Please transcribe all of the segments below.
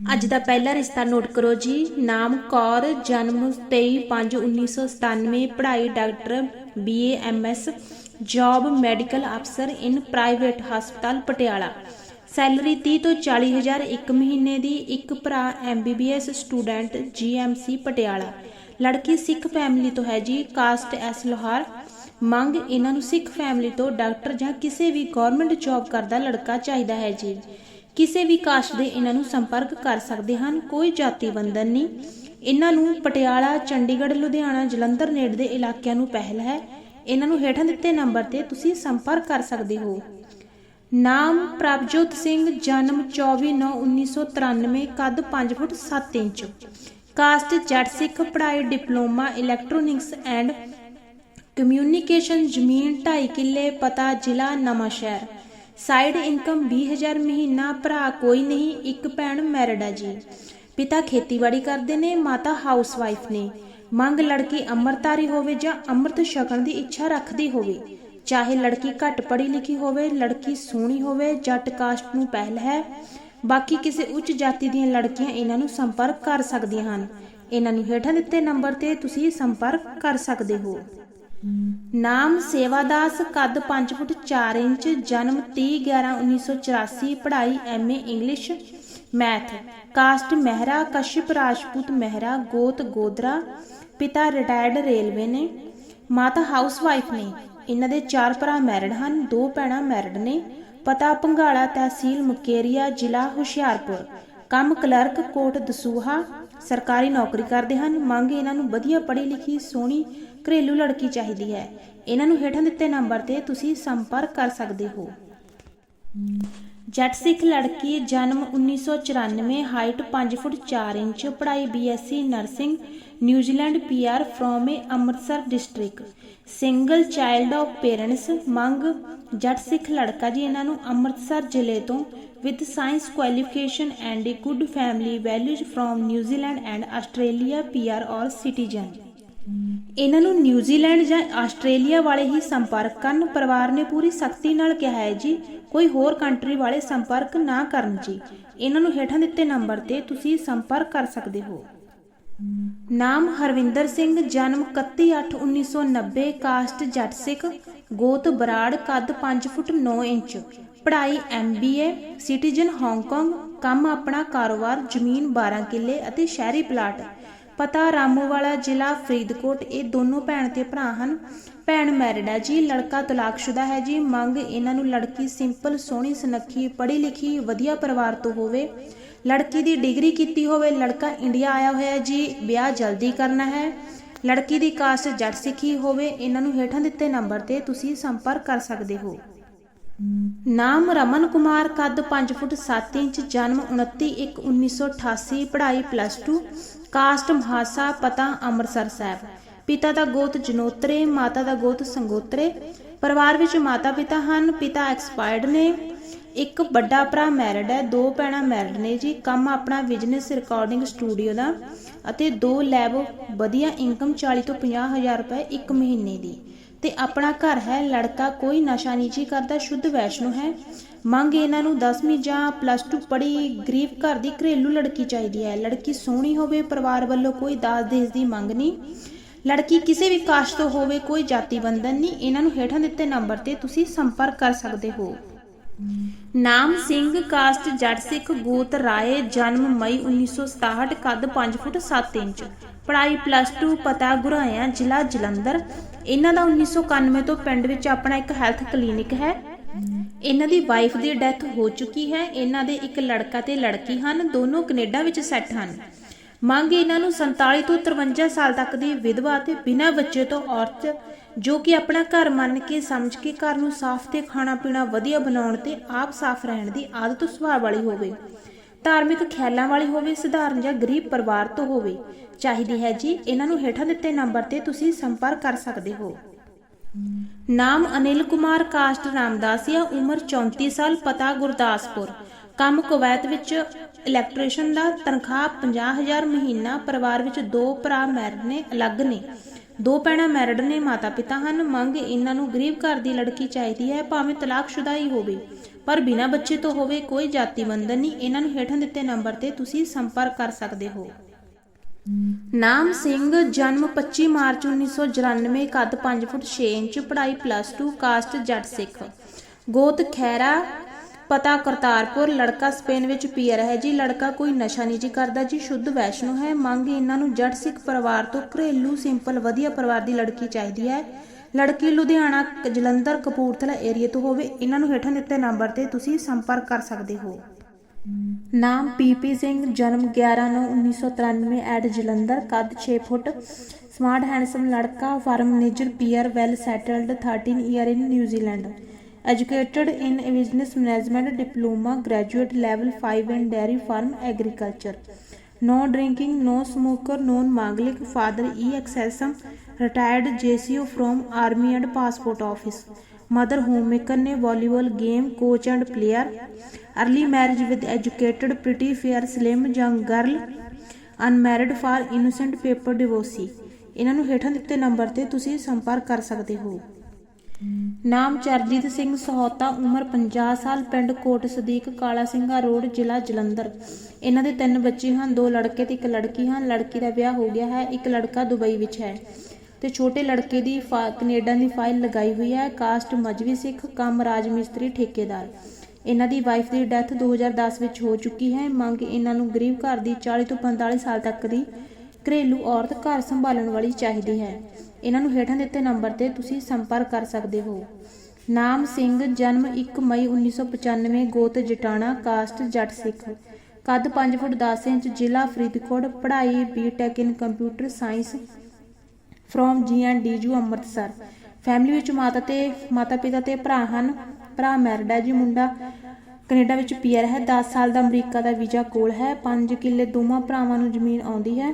ਅੱਜ ਦਾ ਪਹਿਲਾ ਰਿਸ਼ਤਾ ਨੋਟ ਕਰੋ ਜੀ। ਨਾਮ ਕੌਰ, ਜਨਮ 23/5/1997 ਪੜ੍ਹਾਈ doctor BA MS job medical ਅਫਸਰ ਇਨ ਪ੍ਰਾਈਵੇਟ ਹਸਪਤਾਲ ਪਟਿਆਲਾ। ਸੈਲਰੀ 30 ਤੋਂ 40 ਹਜ਼ਾਰ ਇੱਕ ਮਹੀਨੇ ਦੀ, ਇੱਕ ਭਰਾ ਐਮਬੀਬੀਐਸ ਸਟੂਡੈਂਟ ਜੀਐਮਸੀ ਪਟਿਆਲਾ। ਲੜਕੀ ਸਿੱਖ ਫੈਮਿਲੀ ਤੋਂ ਹੈ ਜੀ ਕਾਸਟ ਐਸ ਲੋਹਾਰ। ਮੰਗ, ਇਹਨਾਂ ਨੂੰ ਸਿੱਖ ਫੈਮਿਲੀ ਤੋਂ ਡਾਕਟਰ ਜਾਂ ਕਿਸੇ ਵੀ ਗਵਰਨਮੈਂਟ ਜੌਬ ਕਰਦਾ ਲੜਕਾ ਚਾਹੀਦਾ ਹੈ ਜੀ। ਕਿਸੇ ਵੀ ਕਾਸਟ ਦੇ ਇਹਨਾਂ ਨੂੰ ਸੰਪਰਕ ਕਰ ਸਕਦੇ ਹਨ, ਕੋਈ ਜਾਤੀ ਬੰਧਨ ਨਹੀਂ। ਇਹਨਾਂ ਨੂੰ ਪਟਿਆਲਾ, ਚੰਡੀਗੜ੍ਹ, ਲੁਧਿਆਣਾ, ਜਲੰਧਰ ਨੇੜੇ ਦੇ ਇਲਾਕਿਆਂ ਨੂੰ ਪਹਿਲ ਹੈ। ਇਹਨਾਂ ਨੂੰ ਹੇਠਾਂ ਦਿੱਤੇ ਨੰਬਰ ਤੇ ਤੁਸੀਂ ਸੰਪਰਕ ਕਰ ਸਕਦੇ ਹੋ। ਨਾਮ ਪ੍ਰਭਜੋਤ ਸਿੰਘ, ਜਨਮ 24/9/1993 ਕੱਦ 5 ਫੁੱਟ 7 ਇੰਚ। ਕਾਸਟ ਜੱਟ ਸਿੱਖ, ਪੜ੍ਹਾਈ, ਡਿਪਲੋਮਾ ਇਲੈਕਟ੍ਰੋਨਿਕਸ ਐਂਡ ਕਮਿਊਨੀਕੇਸ਼ਨ ਜ਼ਮੀਨ 2.5 ਕਿੱਲੇ, ਪਤਾ ਜ਼ਿਲ੍ਹਾ ਨਵਾਂਸ਼ਹਿਰ। ਸਾਈਡ ਇਨਕਮ 20000 ਮਹੀਨਾ, ਭਰਾ ਕੋਈ ਨਹੀਂ, ਇੱਕ ਭੈਣ ਮੈਰਿਡ ਹੈ ਜੀ। ਪਿਤਾ ਖੇਤੀਬਾੜੀ ਕਰਦੇ ਨੇ, ਮਾਤਾ ਹਾਊਸ ਵਾਈਫ ਨੇ। ਮੰਗ ਲੜਕੀ ਅੰਮ੍ਰਿਤਧਾਰੀ ਹੋਵੇ ਜਾਂ ਅੰਮ੍ਰਿਤ ਛਕਣ ਦੀ ਇੱਛਾ ਰੱਖਦੀ ਹੋਵੇ। ਚਾਹੇ ਲੜਕੀ ਘੱਟ ਪੜ੍ਹੀ ਲਿਖੀ ਹੋਵੇ, ਲੜਕੀ ਸੋਹਣੀ ਹੋਵੇ, ਜੱਟ ਕਾਸਟ ਨੂੰ ਪਹਿਲ ਹੈ। ਬਾਕੀ ਕਿਸੇ ਉੱਚ ਜਾਤੀ ਦੀਆਂ ਲੜਕੀਆਂ ਇਹਨਾਂ ਨੂੰ ਸੰਪਰਕ ਕਰ ਸਕਦੀਆਂ ਹਨ। ਇਹਨਾਂ ਨੂੰ ਹੇਠਾਂ ਦਿੱਤੇ ਨੰਬਰ ਤੇ ਤੁਸੀਂ ਸੰਪਰਕ ਕਰ ਸਕਦੇ ਹੋ। ਨਾਮ ਸੇਵਾਦਾਸ ਕੱਦ 5 ਫੁੱਟ 4 ਇੰਚ, ਜਨਮ 30/11/1984 ਪੜ੍ਹਾਈ MA English, math. Caste Mehra, Kashyap Rajput Mehra, ਗੋਤ ਗੋਦਰਾ, ਪਿਤਾ ਰਿਟਾਇਰਡ ਰੇਲਵੇ ਨੇ। ਮਾਤਾ ਹਾਊਸ ਵਾਈਫ ਨੇ। ਇਹਨਾਂ ਦੇ ਚਾਰ ਭਰਾ ਮੈਰਿਡ ਹਨ, ਦੋ ਭੈਣਾਂ ਮੈਰਿਡ ਨੇ। ਪਤਾ ਭੰਗਾਲਾ ਤਹਿਸੀਲ ਮੁਕੇਰੀਆ, ਜ਼ਿਲ੍ਹਾ ਹੁਸ਼ਿਆਰਪੁਰ। ਕੰਮ ਕਲਰਕ, ਕੋਟ ਦਸੂਹਾ। ਸਰਕਾਰੀ ਨੌਕਰੀ ਕਰਦੇ ਹਨ। ਮੰਗ ਇਹਨਾਂ ਨੂੰ ਵਧੀਆ ਪੜ੍ਹੀ ਲਿਖੀ, ਸੋਹਣੀ ਘਰੇਲੂ ਲੜਕੀ ਚਾਹੀਦੀ ਹੈ। ਇਹਨਾਂ ਨੂੰ ਹੇਠਾਂ ਦਿੱਤੇ ਨੰਬਰ ਤੇ ਤੁਸੀਂ ਸੰਪਰਕ ਕਰ ਸਕਦੇ ਹੋ। ਜੱਟ ਸਿੱਖ ਲੜਕੀ ਜਨਮ 1994 ਹਾਈਟ 5 ਫੁੱਟ 4 ਇੰਚ, ਪੜ੍ਹਾਈ BSc nursing, New Zealand PR from a Amritsar district. Single child of parents, ਮੰਗ। ਜੱਟ ਸਿੱਖ ਲੜਕਾ ਜੀ, ਇਹਨਾਂ ਨੂੰ ਅੰਮ੍ਰਿਤਸਰ ਜ਼ਿਲ੍ਹੇ ਤੋਂ with science qualification and a good family values from New Zealand and Australia PR or citizen. ਇਹਨਾਂ ਨੂੰ ਨਿਊਜ਼ੀਲੈਂਡ ਜਾਂ ਆਸਟ੍ਰੇਲੀਆ ਵਾਲੇ ਹੀ ਸੰਪਰਕ ਕਰਨ ਪਰਿਵਾਰ ਨੇ ਪੂਰੀ ਸਖਤੀ ਨਾਲ ਕਿਹਾ ਹੈ ਜੀ, ਕੋਈ ਹੋਰ ਕੰਟਰੀ ਵਾਲੇ ਸੰਪਰਕ ਨਾ ਕਰਨ ਜੀ। ਇਹਨਾਂ ਨੂੰ ਹੇਠਾਂ ਦਿੱਤੇ ਨੰਬਰ ਤੇ ਤੁਸੀਂ ਸੰਪਰਕ ਕਰ ਸਕਦੇ ਹੋ। ਨਾਮ ਹਰਵਿੰਦਰ ਸਿੰਘ, ਜਨਮ 31/8/1990 ਕਾਸਟ ਜੱਟ ਸਿੱਖ ਗੋਤ ਬਰਾੜ, ਕੱਦ 5 ਫੁੱਟ 9 ਇੰਚ। ਪੜ੍ਹਾਈ ਐਮਬੀਏ ਸਿਟੀਜ਼ਨ ਹਾਂਗਕਾਂਗ, ਕੰਮ ਆਪਣਾ ਕਾਰੋਬਾਰ, ਜ਼ਮੀਨ 12 ਕਿੱਲੇ ਅਤੇ ਸ਼ਹਿਰੀ ਪਲਾਟ। ਪਤਾ ਰਾਮੂਵਾਲਾ ਜ਼ਿਲ੍ਹਾ ਫਰੀਦਕੋਟ। ਇਹ ਦੋਨੋਂ ਭੈਣ ਤੇ ਭਰਾ ਹਨ। ਭੈਣ ਮੈਰਿਡ ਹੈ ਜੀ। ਲੜਕਾ ਤਲਾਕਸ਼ੁਦਾ ਹੈ ਜੀ। ਮੰਗ ਇਹਨਾਂ ਨੂੰ ਲੜਕੀ ਸਿੰਪਲ ਸੋਹਣੀ, ਸੁਨੱਖੀ ਪੜ੍ਹੀ ਲਿਖੀ ਵਧੀਆ ਪਰਿਵਾਰ ਤੋਂ ਹੋਵੇ। ਲੜਕੀ ਦੀ ਡਿਗਰੀ ਕੀਤੀ ਹੋਵੇ। ਲੜਕਾ ਇੰਡੀਆ ਆਇਆ ਹੋਇਆ ਜੀ। ਵਿਆਹ ਜਲਦੀ ਕਰਨਾ ਹੈ। ਲੜਕੀ ਦੀ ਕਾਸਟ ਜੱਟ ਸਿੱਖੀ ਹੋਵੇ। ਇਹਨਾਂ ਨੂੰ ਹੇਠਾਂ ਦਿੱਤੇ ਨੰਬਰ ਤੇ ਤੁਸੀਂ ਸੰਪਰਕ ਕਰ ਸਕਦੇ ਹੋ। ਨਾਮ ਰਮਨ ਕੁਮਾਰ ਕੱਦ 5 ਫੁੱਟ 7 ਇੰਚ, ਜਨਮ 29/1/1988 ਪੜ੍ਹਾਈ ਪਲੱਸ 2 ਕਾਸਟ ਮਹਾਸਾ, ਪਤਾ ਅੰਮ੍ਰਿਤਸਰ ਸਾਹਿਬ। ਪਿਤਾ ਦਾ ਗੋਤ ਜਨੋਤਰੇ, ਮਾਤਾ ਦਾ ਗੋਤ ਸੰਗੋਤਰੇ। ਪਰਿਵਾਰ ਵਿੱਚ ਮਾਤਾ ਪਿਤਾ ਹਨ, ਪਿਤਾ ਐਕਸਪਾਇਰਡ ਨੇ। ਇੱਕ ਵੱਡਾ ਭਰਾ ਮੈਰਿਡ ਹੈ, ਦੋ ਭੈਣਾਂ ਮੈਰਿਡ ਨੇ ਜੀ। ਕੰਮ ਆਪਣਾ ਬਿਜ਼ਨਸ ਰਿਕਾਰਡਿੰਗ ਸਟੂਡੀਓ ਦਾ ਅਤੇ ਦੋ ਲੈਬ ਵਧੀਆ ਇਨਕਮ 40 ਤੋਂ 50 ਹਜ਼ਾਰ ਰੁਪਏ ਇੱਕ ਮਹੀਨੇ ਦੀ। ਤੇ ਆਪਣਾ ਘਰ ਹੈ, ਲੜਕਾ ਕੋਈ ਨਸ਼ਾ ਨਹੀਂ ਜੀ ਕਰਦਾ, ਸ਼ੁੱਧ ਵੈਸ਼ਨੂ ਹੈ। ਮੰਗ ਇਹਨਾਂ ਨੂੰ 10ਵੀਂ ਜਾਂ ਪਲੱਸ 2 ਪੜ੍ਹੀ ਗਰੀਬ ਘਰ ਦੀ ਘਰੇਲੂ ਲੜਕੀ ਚਾਹੀਦੀ ਹੈ। ਲੜਕੀ ਸੋਹਣੀ ਹੋਵੇ, ਪਰਿਵਾਰ ਵੱਲੋਂ ਕੋਈ ਦਾਜ ਦੇਜ ਦੀ ਮੰਗ ਨਹੀਂ। ਲੜਕੀ ਕਿਸੇ ਵੀ ਕਾਸਟ ਤੋਂ ਹੋਵੇ, ਕੋਈ ਜਾਤੀ ਬੰਧਨ ਨਹੀਂ। ਇਹਨਾਂ ਨੂੰ ਹੇਠਾਂ ਦਿੱਤੇ ਨੰਬਰ ਤੇ ਤੁਸੀਂ ਸੰਪਰਕ ਕਰ ਸਕਦੇ ਹੋ। ਨਾਮ ਸਿੰਘ, ਕਾਸਟ, ਜੱਟ ਸਿੱਖ, ਗੋਤ, ਰਾਏ, ਜਨਮ ਮਈ 1967 ਕੱਦ 5 ਫੁੱਟ 7 ਇੰਚ। ਪੜ੍ਹਾਈ ਪਲੱਸ 2 ਪਤਾ ਗੁਰਾਇਆ ਜ਼ਿਲ੍ਹਾ ਜਲੰਧਰ। ਇਹਨਾਂ ਦਾ 1991 ਤੋਂ ਪਿੰਡ ਵਿੱਚ ਆਪਣਾ ਇੱਕ ਹੈਲਥ ਕਲੀਨਿਕ ਹੈ। ਇਹਨਾਂ ਦੀ ਵਾਈਫ ਦੀ ਡੈਥ ਹੋ ਚੁੱਕੀ ਹੈ। ਇਹਨਾਂ ਦੇ ਇੱਕ ਲੜਕਾ ਤੇ ਲੜਕੀ ਹਨ। ਦੋਨੋਂ ਕੈਨੇਡਾ ਵਿੱਚ ਸੈੱਟ ਹਨ। ਮੰਗ ਇਹਨਾਂ ਨੂੰ 47 ਤੋਂ 53 ਸਾਲ ਤੱਕ ਦੀ ਵਿਧਵਾ ਤੇ ਬਿਨਾਂ ਬੱਚੇ ਤੋਂ ਔਰਤ, ਜੋ ਕਿ ਆਪਣਾ ਘਰ ਮੰਨ ਕੇ ਸਮਝ ਕੇ ਘਰ ਨੂੰ ਸਾਫ਼ ਤੇ ਖਾਣਾ ਪੀਣਾ ਵਧੀਆ ਬਣਾਉਣ ਤੇ ਆਪ ਸਾਫ਼ ਰਹਿਣ ਦੀ ਆਦਤ ਸੁਭਾਅ ਵਾਲੀ ਹੋਵੇ। ਧਾਰਮਿਕ ਖਿਆਲਾਂ ਵਾਲੀ ਹੋਵੇ, ਸਧਾਰਨ ਜਾਂ ਗਰੀਬ ਪਰਿਵਾਰ ਤੋਂ ਹੋਵੇ, ਚਾਹੀਦੀ ਹੈ ਜੀ, ਇਹਨਾਂ ਨੂੰ ਹੇਠਾਂ ਦਿੱਤੇ ਨੰਬਰ ਤੇ ਤੁਸੀਂ ਸੰਪਰਕ ਕਰ ਸਕਦੇ ਹੋ। ਨਾਮ ਅਨਿਲ ਕੁਮਾਰ ਕਾਸਟ ਰਾਮਦਾਸੀਆ ਉਮਰ 34 ਸਾਲ, ਪਤਾ ਗੁਰਦਾਸਪੁਰ। ਕੰਮ ਕੁਵੈਤ ਵਿੱਚ ਇਲੈਕਟ੍ਰੀਸ਼ੀਅਨ ਦਾ ਤਨਖਾਹ 50000 ਮਹੀਨਾ, ਪਰਿਵਾਰ ਵਿੱਚ ਦੋ ਭਰਾ ਮੈਰਿਡ ਨੇ, ਅਲੱਗ ਨੇ। ਦੋ ਭੈਣਾਂ ਮੈਰਿਡ ਨੇ ਮਾਤਾ ਪਿਤਾ ਹਨ। ਮੰਗ ਇਹਨਾਂ ਨੂੰ ਗਰੀਬ ਘਰ ਦੀ ਲੜਕੀ ਚਾਹੀਦੀ ਹੈ, ਭਾਵੇਂ ਤਲਾਕਸ਼ੁਦਾ ਹੀ ਹੋਵੇ। ਪਰ ਬਿਨਾਂ ਬੱਚੇ ਤੋਂ ਹੋਵੇ ਕੋਈ ਜਾਤੀ ਬੰਧਨ ਨਹੀਂ, ਇਹਨਾਂ ਨੂੰ ਹੇਠਾਂ ਦਿੱਤੇ ਨੰਬਰ ਤੇ ਤੁਸੀਂ ਸੰਪਰਕ ਕਰ ਸਕਦੇ ਹੋ। ਨਾਮ ਸਿੰਘ, ਜਨਮ 25 ਮਾਰਚ 1994 ਕੱਦ 5 ਫੁੱਟ 6 ਇੰਚ, ਪੜ੍ਹਾਈ ਪਲੱਸ 2 ਕਾਸਟ ਜੱਟ ਸਿੱਖ। ਗੋਤ ਖੈਰਾ ਪਤਾ ਕਰਤਾਰਪੁਰ, ਲੜਕਾ ਸਪੇਨ ਵਿੱਚ ਪੀਅਰ ਹੈ ਜੀ। ਲੜਕਾ ਕੋਈ ਨਸ਼ਾ ਨਹੀਂ ਜੀ ਕਰਦਾ ਜੀ, ਸ਼ੁੱਧ ਵੈਸ਼ਨੂ ਹੈ। ਮੰਗ ਇਹਨਾਂ ਨੂੰ ਜੱਟ ਸਿੱਖ ਪਰਿਵਾਰ ਤੋਂ ਘਰੇਲੂ ਸਿੰਪਲ ਵਧੀਆ ਪਰਿਵਾਰ ਦੀ ਲੜਕੀ ਚਾਹੀਦੀ ਹੈ। ਲੜਕੀ ਲੁਧਿਆਣਾ ਕ- ਜਲੰਧਰ ਕਪੂਰਥਲਾ ਏਰੀਆ ਤੋਂ ਹੋਵੇ, ਇਹਨਾਂ ਨੂੰ ਹੇਠਾਂ ਦਿੱਤੇ ਨੰਬਰ ਤੇ ਤੁਸੀਂ ਸੰਪਰਕ ਕਰ ਸਕਦੇ ਹੋ। ਨਾਮ ਪੀਪੀ ਸਿੰਘ, ਜਨਮ 11/9/1993 ਜਲੰਧਰ, ਕੱਦ 6 ਫੁੱਟ, ਸਮਾਰਟ ਹੈਂਡਸਮ ਲੜਕਾ, farm manager PR well settled 13 year in New Zealand educated in business management, diploma, graduate level 5 in dairy farm, agriculture. no drinking no smoker known manglik father e accessum retired JCO from Army and Passport Office. Mother homemaker ਨੇ volleyball game coach and player early marriage with educated pretty fair slim young girl unmarried for innocent paper divorcee ਇਹਨਾਂ ਨੂੰ ਹੇਠਾਂ ਦਿੱਤੇ number ਤੇ ਤੁਸੀਂ ਸੰਪਰਕ ਕਰ ਸਕਦੇ ਹੋ ਨਾਮ ਚਰਜੀਤ ਸਿੰਘ ਸਹੋਤਾ ਉਮਰ 50 ਸਾਲ ਪਿੰਡ ਕੋਟ ਸਦੀਕ ਕਾਲਾ ਸਿੰਘਾ ਰੋਡ ਜ਼ਿਲ੍ਹਾ ਜਲੰਧਰ ਇਹਨਾਂ ਦੇ ਤਿੰਨ ਬੱਚੇ ਹਨ ਦੋ ਲੜਕੇ ਤੇ ਇੱਕ ਲੜਕੀ ਹਨ ਲੜਕੀ ਦਾ ਵਿਆਹ ਹੋ ਗਿਆ ਹੈ ਇੱਕ ਲੜਕਾ ਦੁਬਈ ਵਿੱਚ ਹੈ ਤੇ ਛੋਟੇ ਲੜਕੇ ਦੀ ਫਾ- ਕੈਨੇਡਾ ਦੀ ਫਾਈਲ ਲਗਾਈ ਹੋਈ ਹੈ। ਕਾਸਟ ਮਜਵੀ ਸਿੱਖ, ਕੰਮ ਰਾਜ ਮਿਸਤਰੀ, ਠੇਕੇਦਾਰ। ਇਹਨਾਂ ਦੀ ਵਾਈਫ ਦੀ ਡੈਥ 2010 ਵਿੱਚ ਹੋ ਚੁੱਕੀ ਹੈ। ਮੰਗ ਇਹਨਾਂ ਨੂੰ ਗਰੀਬ ਘਰ ਦੀ 40 ਤੋਂ 45 ਸਾਲ ਤੱਕ ਦੀ ਘਰੇਲੂ ਔਰਤ ਘਰ ਸੰਭਾਲਣ ਵਾਲੀ ਚਾਹੀਦੀ ਹੈ। ਇਹਨਾਂ ਨੂੰ ਹੇਠਾਂ ਦਿੱਤੇ ਨੰਬਰ ਤੇ ਤੁਸੀਂ ਸੰਪਰਕ ਕਰ ਸਕਦੇ ਹੋ। ਨਾਮ ਸਿੰਘ, ਜਨਮ 1 ਮਈ 1995 ਗੋਤ ਜਟਾਣਾ, ਕਾਸਟ ਜੱਟ ਸਿੱਖ। ਕੱਦ 5 ਫੁੱਟ 10 ਇੰਚ, ਜ਼ਿਲ੍ਹਾ ਫਰੀਦਕੋਟ, ਪੜ੍ਹਾਈ BTech in computer science from G and ਡੀਜੂ Amritsar. Family ਵਿੱਚ ਮਾਤਾ ਤੇ, ਮਾਤਾ ਪਿਤਾ ਤੇ ਭਰਾ ਹਨ। ਭਰਾ ਮੈਰਿਡ ਹੈ ਜੀ, ਮੁੰਡਾ ਕੈਨੇਡਾ ਵਿੱਚ ਪੀਆਰ ਹੈ। 10 ਸਾਲ ਦਾ ਅਮਰੀਕਾ ਦਾ ਵੀਜ਼ਾ ਕੋਲ ਹੈ। 5 ਕਿੱਲੇ ਦੋਵਾਂ ਭਰਾਵਾਂ ਨੂੰ ਜ਼ਮੀਨ ਆਉਂਦੀ ਹੈ।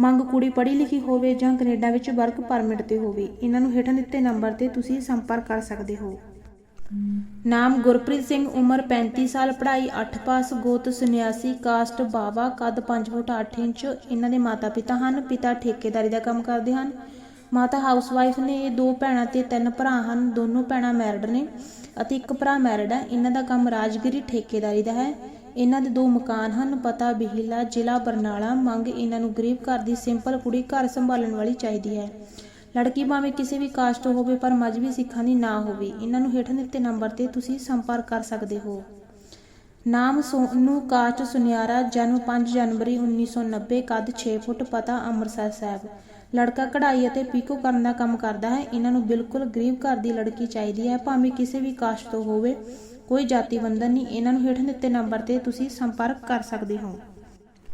ਮੰਗ ਕੁੜੀ ਪੜ੍ਹੀ ਲਿਖੀ ਹੋਵੇ ਜਾਂ ਕੈਨੇਡਾ ਵਿੱਚ ਵਰਕ ਪਰਮਿਟ ਤੇ ਹੋਵੇ, ਇਹਨਾਂ ਨੂੰ ਹੇਠਾਂ ਦਿੱਤੇ ਨੰਬਰ ਤੇ ਤੁਸੀਂ ਸੰਪਰਕ ਕਰ ਸਕਦੇ ਹੋ। ਨਾਮ ਗੁਰਪ੍ਰੀਤ ਸਿੰਘ, ਉਮਰ 35 ਸਾਲ, ਪੜ੍ਹਾਈ 8 ਪਾਸ, ਗੋਤ ਸੰਨਿਆਸੀ, ਕਾਸਟ ਬਾਵਾ, ਕੱਦ 5 ਫੁੱਟ 8 ਇੰਚ। ਇਹਨਾਂ ਦੇ ਮਾਤਾ ਪਿਤਾ ਹਨ, ਪਿਤਾ ਠੇਕੇਦਾਰੀ ਦਾ ਕੰਮ ਕਰਦੇ ਹਨ। ਮਾਤਾ ਹਾਊਸਵਾਈਫ ਨੇ ਇਹ ਦੋ ਭੈਣਾਂ ਤੇ ਤਿੰਨ ਭਰਾ ਹਨ, ਦੋਨੋਂ ਭੈਣਾਂ ਮੈਰਿਡ ਨੇ ਅਤੇ ਇੱਕ ਭਰਾ ਮੈਰਿਡ ਹੈ। ਇਹਨਾਂ ਦਾ ਕੰਮ ਰਾਜਗਿਰੀ ਠੇਕੇਦਾਰੀ ਦਾ ਹੈ। ਇਹਨਾਂ ਦੇ ਦੋ ਮਕਾਨ ਹਨ, ਪਤਾ, ਬਿਹਲਾ, ਜ਼ਿਲ੍ਹਾ, ਬਰਨਾਲਾ। ਮੰਗ ਇਹਨਾਂ ਨੂੰ ਗਰੀਬ ਘਰ ਦੀ ਸਿੰਪਲ ਕੁੜੀ ਘਰ ਸੰਭਾਲਣ ਵਾਲੀ ਚਾਹੀਦੀ ਹੈ। ਲੜਕੀ ਭਾਵੇਂ ਕਿਸੇ ਵੀ ਕਾਸਟ ਤੋਂ ਹੋਵੇ, ਪਰ ਮਜਬੀ ਸਿੱਖਾਂ ਦੀ ਨਾ ਹੋਵੇ। ਇਹਨਾਂ ਨੂੰ ਹੇਠਾਂ ਦਿੱਤੇ ਨੰਬਰ ਤੇ ਤੁਸੀਂ ਸੰਪਰਕ ਕਰ ਸਕਦੇ ਹੋ। ਨਾਮ ਸੋਨੂ ਕਾਸਟ ਸੁਨਿਆਰਾ, ਜਨਮ 5 ਜਨਵਰੀ 1990 ਕੱਦ 6 ਫੁੱਟ, ਪਤਾ ਅੰਮ੍ਰਿਤਸਰ ਸਾਹਿਬ। ਲੜਕਾ ਕਢਾਈ ਅਤੇ ਪੀਕੋ ਕਰਨ ਦਾ ਕੰਮ ਕਰਦਾ ਹੈ। ਇਹਨਾਂ ਨੂੰ ਬਿਲਕੁਲ ਗਰੀਬ ਘਰ ਦੀ ਲੜਕੀ ਚਾਹੀਦੀ ਹੈ। ਭਾਵੇਂ ਕਿਸੇ ਵੀ ਕਾਸਟ ਤੋਂ ਹੋਵੇ, ਕੋਈ ਜਾਤੀ ਬੰਧਨ ਨਹੀਂ। ਇਹਨਾਂ ਨੂੰ ਹੇਠਾਂ ਦਿੱਤੇ ਨੰਬਰ ਤੇ ਤੁਸੀਂ ਸੰਪਰਕ ਕਰ ਸਕਦੇ ਹੋ।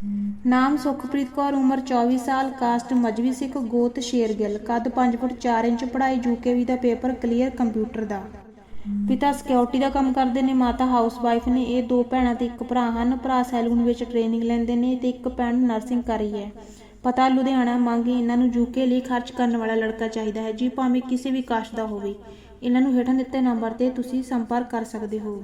ਨਾਮ ਸੁਖਪ੍ਰੀਤ ਕੌਰ, ਉਮਰ 24 ਸਾਲ, ਕਾਸਟ ਮਜਵੀ ਸਿੱਖ, ਗੋਤ ਸ਼ੇਰਗਿੱਲ ਕੱਦ 5 ਫੁੱਟ 4 ਇੰਚ, ਪੜ੍ਹਾਈ ਯੂਕੇਵੀ ਦਾ ਪੇਪਰ, ਕਲੀਅਰ ਕੰਪਿਊਟਰ ਦਾ। ਪਿਤਾ ਸਿਕਿਉਰਿਟੀ ਦਾ ਕੰਮ ਕਰਦੇ ਨੇ, ਮਾਤਾ ਹਾਊਸਵਾਈਫ ਨੇ, ਇਹ ਦੋ ਭੈਣਾਂ ਤੇ ਇੱਕ ਭਰਾ ਹਨ, ਭਰਾ ਸੈਲੂਨ ਵਿੱਚ ਟ੍ਰੇਨਿੰਗ ਲੈਂਦੇ ਨੇ ਤੇ ਇੱਕ ਭੈਣ ਨਰਸਿੰਗ ਕਰ ਰਹੀ ਹੈ। ਪਤਾ ਲੁਧਿਆਣਾ ਮੰਗ ਇਹਨਾਂ ਨੂੰ ਯੂਕੇ ਲਈ ਖਰਚ ਕਰਨ ਵਾਲਾ ਲੜਕਾ ਚਾਹੀਦਾ ਹੈ, ਜੀ ਭਾਵੇਂ ਕਿਸੇ ਵੀ ਕਾਸਟ ਦਾ ਹੋਵੇ। ਇਹਨਾਂ ਨੂੰ ਹੇਠਾਂ ਦਿੱਤੇ ਨੰਬਰ ਤੇ ਤੁਸੀਂ ਸੰਪਰਕ ਕਰ ਸਕਦੇ ਹੋ।